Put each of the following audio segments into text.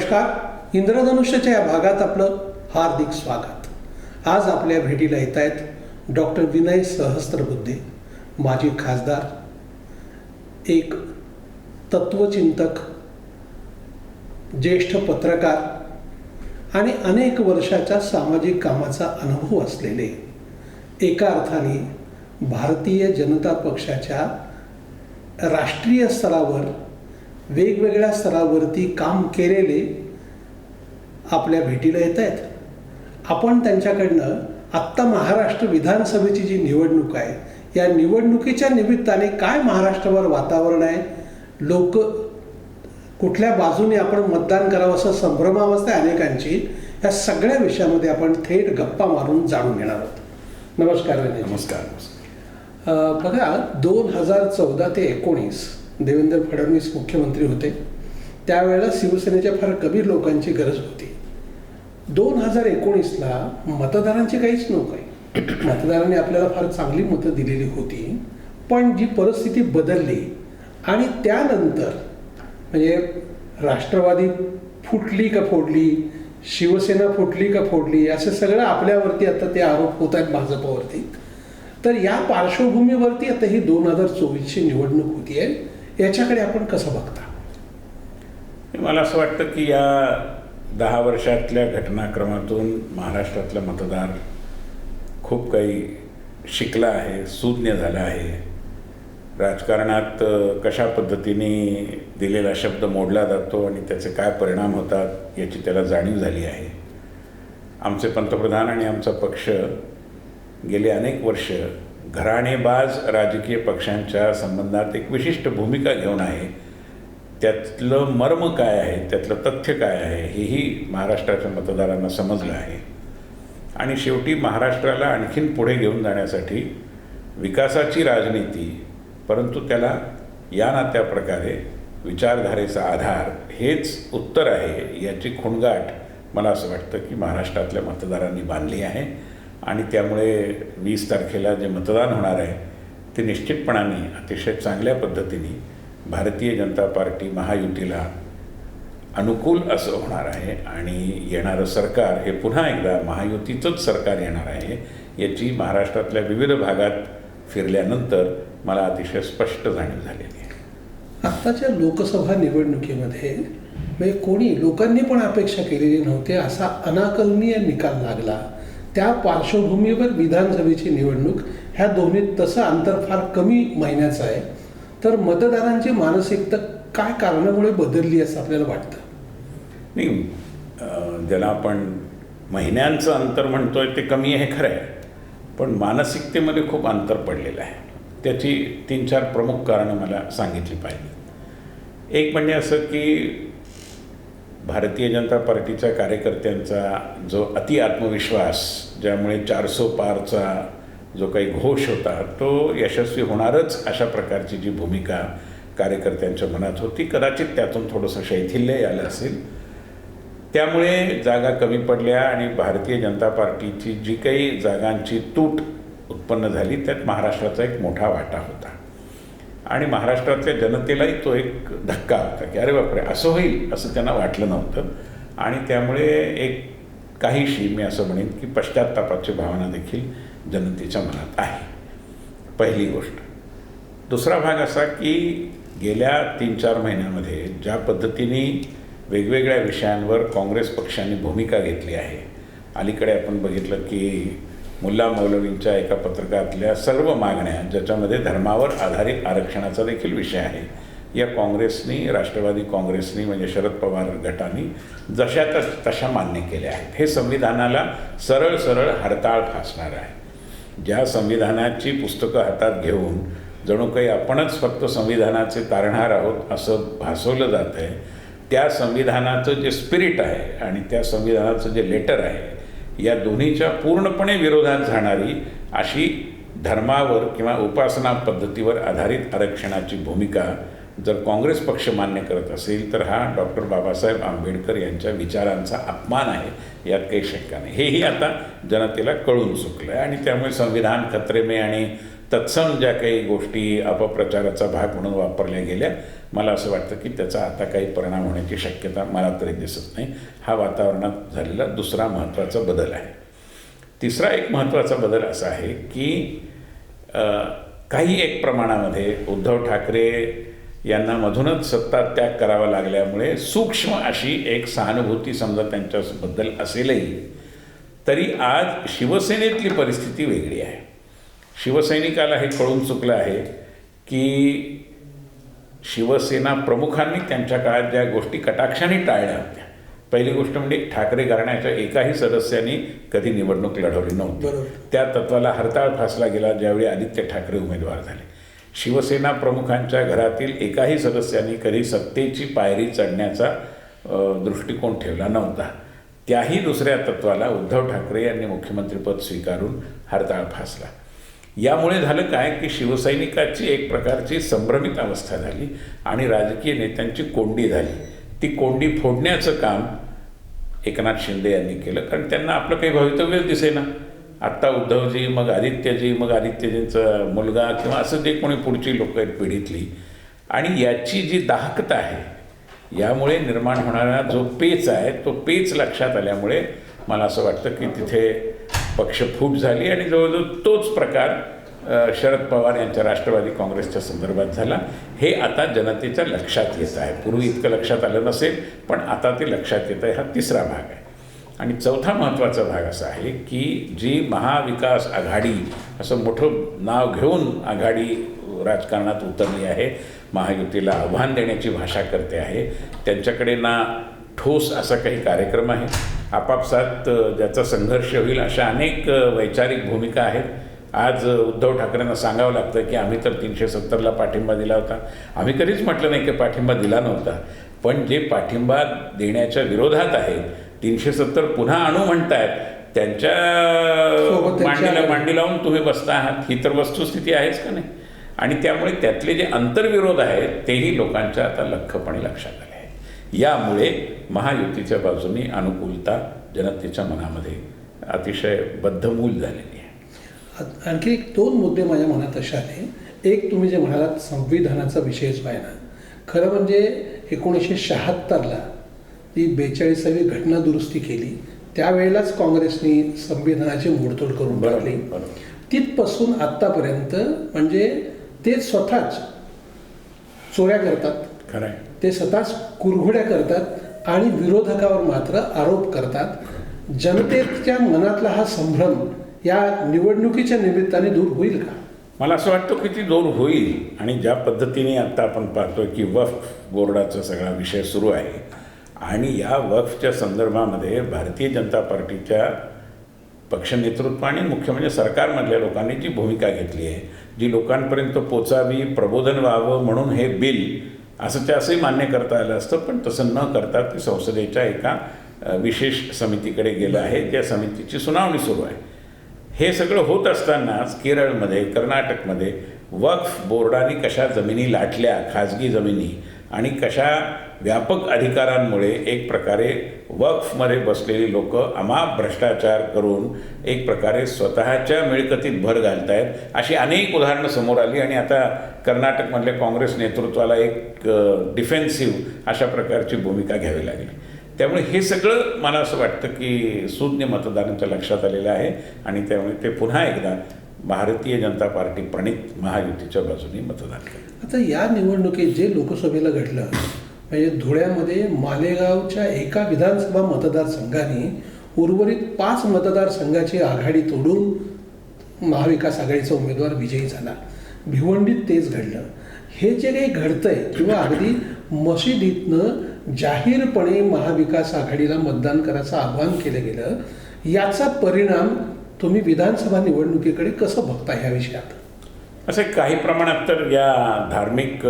नमस्कार. इंद्रधनुष्याच्या या भागात आपलं हार्दिक स्वागत. आज आपल्या भेटीला येत आहेत डॉक्टर विनय सहस्त्रबुद्धे माजी खासदार एक तत्वचिंतक ज्येष्ठ पत्रकार आणि अनेक वर्षाच्या सामाजिक कामाचा अनुभव असलेले एका अर्थाने भारतीय जनता पक्षाच्या राष्ट्रीय स्तरावर वेगवेगळ्या स्तरावरती काम केलेले आपल्या भेटीला येत आहेत. आपण त्यांच्याकडनं आत्ता महाराष्ट्र विधानसभेची जी निवडणूक आहे या निवडणुकीच्या निमित्ताने काय महाराष्ट्रावर वातावरण आहे? लोक कुठल्या बाजूने आपण मतदान करावं असं संभ्रमावस्था आहे अनेकांची? या सगळ्या विषयामध्ये आपण थेट गप्पा मारून जाणून घेणार आहोत. नमस्कार नमस्कार बघा दोन हजार चौदा ते एकोणीस देवेंद्र फडणवीस मुख्यमंत्री होते. त्यावेळेला शिवसेनेच्या फार कमी लोकांची गरज होती. दोन हजार एकोणीसला मतदारांची काहीच नव्हती मतदारांनी आपल्याला फार चांगली मतं दिलेली होती. पण जी परिस्थिती बदलली आणि त्यानंतर म्हणजे राष्ट्रवादी फुटली का फोडली शिवसेना फुटली का फोडली असं सगळं आपल्यावरती आता ते आरोप होत आहेत भाजपावरती. तर या पार्श्वभूमीवरती आता ही दोन हजार चोवीसची निवडणूक होती आहे याच्याकडे आपण कसं बघता? मला असं वाटतं की या दहा वर्षातल्या घटनाक्रमातून महाराष्ट्रातला मतदार खूप काही शिकला आहे सुज्ञ झाला आहे. राजकारणात कशा पद्धतीने दिलेला शब्द मोडला जातो आणि त्याचे काय परिणाम होतात याची त्याला जाणीव झाली आहे. आमचे पंतप्रधान आणि आमचा पक्ष गेले अनेक वर्ष घराणेबाज राजकीय पक्षांच्या संबंधात एक विशिष्ट भूमिका घेऊन आहे. त्यातलं मर्म काय आहे? त्यातलं तथ्य काय आहे? हेही महाराष्ट्राच्या मतदारांना समजलं आहे. आणि शेवटी महाराष्ट्राला आणखीन पुढे घेऊन जाण्यासाठी विकासाची राजनीती परंतु त्याला या ना त्या प्रकारे विचारधारेचा आधार हेच उत्तर आहे याची खुणगाठ मला असं वाटतं की महाराष्ट्रातल्या मतदारांनी बांधली आहे. आणि त्यामुळे वीस तारखेला जे मतदान होणार आहे ते निश्चितपणाने अतिशय चांगल्या पद्धतीने भारतीय जनता पार्टी महायुतीला अनुकूल असं होणार आहे आणि येणारं सरकार हे पुन्हा एकदा महायुतीचंच सरकार येणार आहे याची महाराष्ट्रातल्या विविध भागात फिरल्यानंतर मला अतिशय स्पष्ट जाणीव झालेली आहे. आत्ताच्या लोकसभा निवडणुकीमध्ये म्हणजे कोणी लोकांनी पण अपेक्षा केलेली नव्हती असा अनाकलनीय निकाल लागला. त्या पार्श्वभूमीवर विधानसभेची निवडणूक ह्या दोन्हीत तसं अंतर फार कमी महिन्याचं आहे. तर मतदारांची मानसिकता काय कारणामुळे बदलली असं आपल्याला वाटतं? नाही ज्याला आपण महिन्यांचं अंतर म्हणतोय ते कमी आहे खरं आहे. पण मानसिकतेमध्ये खूप अंतर पडलेलं आहे. त्याची तीन चार प्रमुख कारणं मला सांगितली पाहिजे एक म्हणजे असं की भारतीय जनता पार्टीच्या कार्यकर्त्यांचा जो अति आत्मविश्वास ज्यामुळे चारसो पारचा जो काही घोष होता तो यशस्वी होणारच अशा प्रकारची जी भूमिका कार्यकर्त्यांच्या मनात होती. कदाचित त्यातून थोडंसं शैथिल्य आलं असेल. त्यामुळे जागा कमी पडल्या आणि भारतीय जनता पार्टीची जी काही जागांची तूट उत्पन्न झाली त्यात महाराष्ट्राचा एक मोठा वाटा होता. आणि महाराष्ट्रातल्या जनतेलाही तो एक धक्का होता की अरे बापरे असं होईल असं त्यांना वाटलं नव्हतं. आणि त्यामुळे एक काहीशी मी असं म्हणेन की पश्चात्तापाची भावना देखील जनतेच्या मनात आहे. पहिली गोष्ट. दुसरा भाग असा की गेल्या तीन चार महिन्यामध्ये ज्या पद्धतीने वेगवेगळ्या विषयांवर काँग्रेस पक्षाने भूमिका घेतली आहे अलीकडे आपण बघितलं की मुल्ला मौलवींच्या एका पत्रकातल्या सर्व मागण्या ज्याच्यामध्ये धर्मावर आधारित आरक्षणाचा देखील विषय आहे या काँग्रेसनी राष्ट्रवादी काँग्रेसनी म्हणजे शरद पवार गटाने जशा तश तशा मान्य केल्या आहेत. हे संविधानाला सरळ सरळ हरताळ फासणार आहे. ज्या संविधानाची पुस्तकं हातात घेऊन जणू काही आपणच फक्त संविधानाचे तारणहार आहोत असं भासवलं जात आहे त्या संविधानाचं जे स्पिरिट आहे आणि त्या संविधानाचं जे लेटर आहे या दोन्हीच्या पूर्णपणे विरोधात जाणारी अशी धर्मावर किंवा उपासना पद्धतीवर आधारित आरक्षणाची भूमिका जर काँग्रेस पक्ष मान्य करत असेल तर हा डॉक्टर बाबासाहेब आंबेडकर यांच्या विचारांचा अपमान आहे यात काही शंका नाही. हेही आता जनतेला कळून चुकलं आहे आणि त्यामुळे संविधान खत्रेमे आणि तत्सम ज्या काही गोष्टी अपप्रचाराचा भाग म्हणून वापरल्या गेल्या मला असं वाटतं की त्याचा आता काही परिणाम होण्याची शक्यता मला तरी दिसत नाही. हा वातावरणात झालेला दुसरा महत्त्वाचा बदल आहे. तिसरा एक महत्त्वाचा बदल असा आहे की काही एक प्रमाणामध्ये उद्धव ठाकरे यांना मधूनच सत्ता त्याग करावा लागल्यामुळे सूक्ष्म अशी एक सहानुभूती समजा त्यांच्याबद्दल असेलही तरी आज शिवसेनेतली परिस्थिती वेगळी आहे. शिवसैनिकाला हे कळून चुकलं आहे की शिवसेना प्रमुखांनी त्यांच्या काळात ज्या गोष्टी कटाक्षाने टाळल्या होत्या. पहिली गोष्ट म्हणजे ठाकरे घराण्याच्या एकाही सदस्यांनी कधी निवडणूक लढवली नव्हती. त्या तत्वाला हरताळ फासला गेला ज्यावेळी आदित्य ठाकरे उमेदवार झाले. शिवसेना प्रमुखांच्या घरातील एकाही सदस्यांनी कधी सत्तेची पायरी चढण्याचा दृष्टिकोन ठेवला नव्हता. त्याही दुसऱ्या तत्वाला उद्धव ठाकरे यांनी मुख्यमंत्रीपद स्वीकारून हरताळ फासला. यामुळे झालं काय की शिवसैनिकाची एक प्रकारची संभ्रमित अवस्था झाली आणि राजकीय नेत्यांची कोंडी झाली. ती कोंडी फोडण्याचं काम एकनाथ शिंदे यांनी केलं कारण त्यांना आपलं काही भवितव्यच दिसेना. आत्ता उद्धवजी मग आदित्यजी मग आदित्यजींचा मुलगा किंवा असं जे कोणी पुढची लोक आहेत पिढीतली. आणि याची जी दाहकता आहे यामुळे निर्माण होणारा जो पेच आहे तो पेच लक्षात आल्यामुळे मला असं वाटतं की तिथे पक्षफूट झाली आणि जवळजवळ तोच प्रकार शरद पवार यांच्या राष्ट्रवादी काँग्रेसच्या संदर्भात झाला. हे आता जनतेच्या लक्षात येत आहे. पूर्वी इतकं लक्षात आलं नसेल पण आता ते लक्षात येत आहे. हा तिसरा भाग आहे. आणि चौथा महत्त्वाचा भाग असा आहे की जी महाविकास आघाडी असं मोठं नाव घेऊन आघाडी राजकारणात उतरली आहे महायुतीला आव्हान देण्याची भाषा करते आहे त्यांच्याकडे ना ठोस असा काही कार्यक्रम आहे? आपापसात ज्याचा संघर्ष होईल अशा अनेक वैचारिक भूमिका आहेत. आज उद्धव ठाकरेंना सांगावं लागतं की आम्ही तर तीनशे सत्तरला पाठिंबा दिला होता. आम्ही कधीच म्हटलं नाही की पाठिंबा दिला नव्हता. पण जे पाठिंबा देण्याच्या विरोधात आहेत तीनशे सत्तर पुन्हा आणू म्हणतायत त्यांच्या मांडीला मांडी लावून तुम्ही बसता आहात. ही तर वस्तुस्थिती आहेच का नाही? आणि त्यामुळे त्यातले जे आंतरविरोध आहेत तेही लोकांच्या आता लख्खपणे लक्षात आले आहे यामुळे महायुतीच्या बाजूनी अनुकूलता जनतेच्या मनामध्ये अतिशय बद्धमूल झालेली आहे. आणखी एक दोन मुद्दे माझ्या मनात असे आले. एक तुम्ही जे म्हणालात संविधानाचा विषयच आहे ना खरं म्हणजे एकोणीसशे शहात्तरला ती बेचाळीसावी घटना दुरुस्ती केली. त्यावेळेलाच काँग्रेसनी संविधानाची मोडतोड करून टाकली. तिथपासून आत्तापर्यंत म्हणजे ते स्वतःच चोऱ्या करतात. खरं ते स्वतःच कुरघोड्या करतात. आणि विरोधकावर मात्र आरोप करतात. जनतेच्या मनातला हा संभ्रम या निवडणुकीच्या निमित्ताने दूर होईल का? मला असं वाटतं की ती दूर होईल. आणि ज्या पद्धतीने आत्ता आपण पाहतोय की वफ बोर्डाचा सगळा विषय सुरू आहे. आणि या वफच्या संदर्भामध्ये भारतीय जनता पार्टीच्या पक्षनेतृत्व आणि मुख्य म्हणजे सरकारमधल्या लोकांनी जी भूमिका घेतली आहे जी लोकांपर्यंत पोचावी प्रबोधन व्हावं म्हणून हे बिल असं ते असंही मान्य करता आलं असतं पण तसं न करता ते संसदेच्या एका विशेष समितीकडे गेलं आहे. त्या समितीची सुनावणी सुरू आहे. हे सगळं होत असतानाच केरळमध्ये कर्नाटकमध्ये वक्फ बोर्डाने कशा जमिनी लाटल्या खाजगी जमिनी आणि कशा व्यापक अधिकारांमुळे एक प्रकारे वक्फमध्ये बसलेली लोक अमाप भ्रष्टाचार करून एक प्रकारे स्वतःच्या मिळकतीत भर घालत आहेत अशी अनेक उदाहरणं समोर आली. आणि आता कर्नाटकमधल्या काँग्रेस नेतृत्वाला एक डिफेन्सिव्ह अशा प्रकारची भूमिका घ्यावी लागली. त्यामुळे हे सगळं मला असं वाटतं की सुज्ञ मतदारांच्या लक्षात आलेलं आहे. आणि त्यामुळे ते पुन्हा एकदा भारतीय जनता पार्टी प्रणित महायुतीच्या बाजूने मतदान केलं आता या निवडणुकीत जे लोकसभेला घडलं म्हणजे धुळ्यामध्ये मालेगावच्या एका विधानसभा मतदारसंघाने उर्वरित पाच मतदारसंघाची आघाडी तोडून महाविकास आघाडीचा उमेदवार विजयी झाला. भिवंडीत तेच घडलं. हे जे काही घडतंय किंवा अगदी मशिदीतनं जाहीरपणे महाविकास आघाडीला मतदान करायचं आवाहन केलं गेलं याचा परिणाम तुम्ही विधानसभा निवडणुकीकडे कसं बघता ह्या विषयात? असे काही प्रमाणात तर या धार्मिक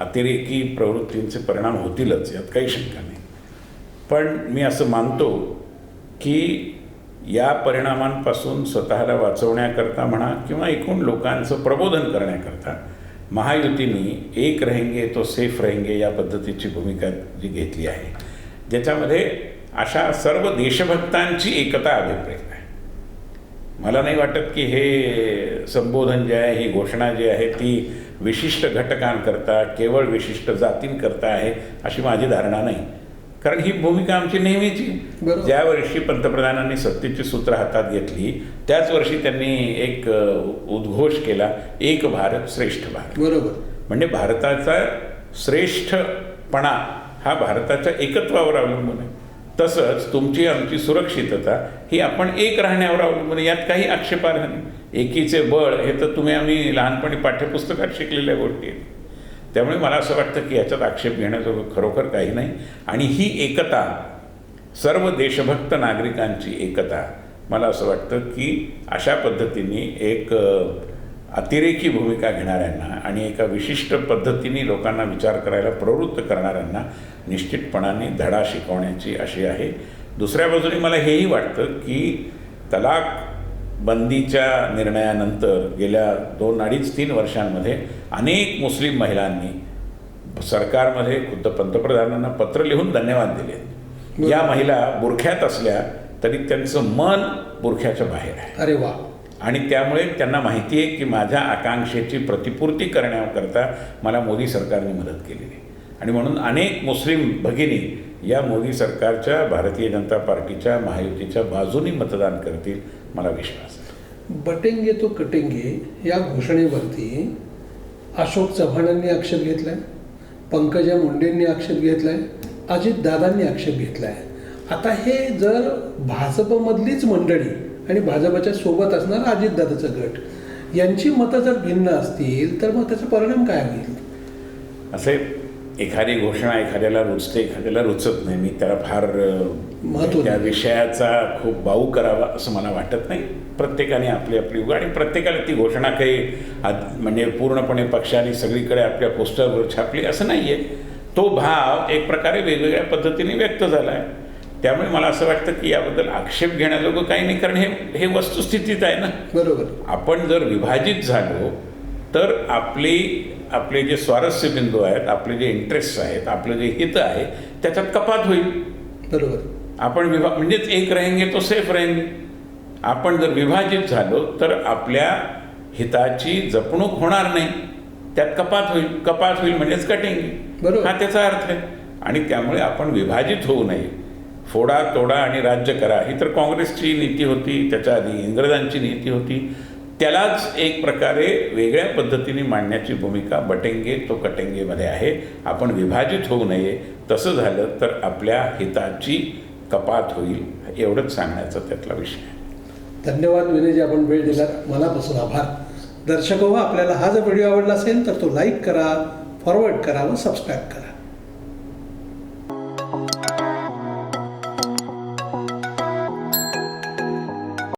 अतिरेकी प्रवृत्तींचे परिणाम होतीलच यात काही शंका नाही. पण मी असं मानतो की या परिणामांपासून स्वतःला वाचवण्याकरता म्हणा किंवा एकूण लोकांचं प्रबोधन करण्याकरता महायुतीने एक रहेंगे तो सेफ रहेंगे या पद्धतीची भूमिका जी घेतली आहे. ज्याच्यामध्ये अशा सर्व देशभक्तांची एकता अभिप्रेत आहे. मला नाही वाटत की हे संबोधन जे आहे ही घोषणा जी आहे ती विशिष्ट घटकांकरता केवळ विशिष्ट जातींकरता आहे अशी माझी धारणा नाही. कारण ही भूमिका आमची नेहमीची. ज्या वर्षी पंतप्रधानांनी सत्तेची सूत्र हातात घेतली त्याच वर्षी त्यांनी एक उद्घोष केला एक भारत श्रेष्ठ भारत. बरोबर. म्हणजे भारताचा श्रेष्ठपणा हा भारताच्या एकत्वावर अवलंबून आहे. तसंच तुमची आमची सुरक्षितता ही आपण एक राहण्यावर अवलंबून यात काही आक्षेपार्ह नाही. एकीचे बळ हे तर तुम्ही आम्ही लहानपणी पाठ्यपुस्तकात शिकलेल्या गोष्टी आहेत. त्यामुळे मला असं वाटतं की याच्यात आक्षेप घेण्याचं खरोखर काही नाही. आणि ही एकता सर्व देशभक्त नागरिकांची एकता मला असं वाटतं की अशा पद्धतीने एक अतिरेकी भूमिका घेणाऱ्यांना आणि एका विशिष्ट पद्धतीने लोकांना विचार करायला प्रवृत्त करणाऱ्यांना निश्चितपणाने धडा शिकवण्याची अशी आहे. दुसऱ्या बाजूने मला हेही वाटतं की तलाक बंदीच्या निर्णयानंतर गेल्या दोन अडीच तीन वर्षांमध्ये अनेक मुस्लिम महिलांनी सरकारमध्ये खुद्द पंतप्रधानांना पत्र लिहून धन्यवाद दिले. या महिला बुरख्यात असल्या तरी त्यांचं मन बुरख्याच्या बाहेर आहे. अरे वा. आणि त्यामुळे त्यांना माहिती आहे की माझ्या आकांक्षेची प्रतिपूर्ती करण्याकरता मला मोदी सरकारने मदत केलेली आहे. आणि म्हणून अनेक मुस्लिम भगिनी या मोदी सरकारच्या भारतीय जनता पार्टीच्या महायुतीच्या बाजूनी मतदान करतील मला विश्वास बटेंगे तो कटेंगे या घोषणेवरती अशोक चव्हाणांनी आक्षेप घेतलाय पंकजा मुंडेंनी आक्षेप घेतलाय अजित दादांनी आक्षेप घेतलाय. आता हे जर भाजपमधलीच मंडळी आणि भाजपच्या सोबत असणारा अजितदादाचा गट. यांची मतं जर भिन्न असतील तर मग त्याचा परिणाम काय होईल? असे एखादी घोषणा एखाद्याला रुचते एखाद्याला रुचत नाही. मी त्याला फार अ, महत्त्व त्या. विषयाचा खूप बाऊ करावा असं मला वाटत नाही. प्रत्येकाने आपली आपली उगा आणि प्रत्येकाला ती घोषणा काही म्हणजे पूर्णपणे पक्षाने सगळीकडे आपल्या पोस्टरवर छापली असं नाही आहे तो भाव एक प्रकारे वेगवेगळ्या पद्धतीने व्यक्त झाला आहे त्यामुळे मला असं वाटतं की याबद्दल आक्षेप घेण्याजोगं काही नाही कारण हे हे वस्तुस्थितीत आहे ना. बरोबर. आपण जर विभाजित झालो तर आपली आपले जे स्वारस्य बिंदू आहेत आपले जे इंटरेस्ट आहेत आपलं जे हित आहे त्याच्यात कपात होईल. बरोबर. आपण विभा म्हणजेच एक रहेंगे तो सेफ रहेंगे. आपण जर विभाजित झालो तर आपल्या हिताची जपणूक होणार नाही. त्यात कपात होईल. कपात होईल म्हणजेच कटेंगे. बरोबर. हा त्याचा अर्थ आहे. आणि त्यामुळे आपण विभाजित होऊ नये. फोडा तोडा आणि राज्य करा. ही तर काँग्रेसची नीती होती त्याच्या आधी इंग्रजांची नीती होती. त्यालाच एक प्रकारे वेगळ्या पद्धतीने मांडण्याची भूमिका बटेंगे तो कटेंगेमध्ये आहे. आपण विभाजित होऊ नये. तसं झालं तर आपल्या हिताची कपात होईल एवढंच सांगण्याचा त्यातला विषय आहे. धन्यवाद विनयजी आपण वेळ दिला मनापासून आभार. दर्शक हो आपल्याला हा जर व्हिडिओ आवडला असेल तर तो लाईक करा फॉरवर्ड करा व सबस्क्राईब करा.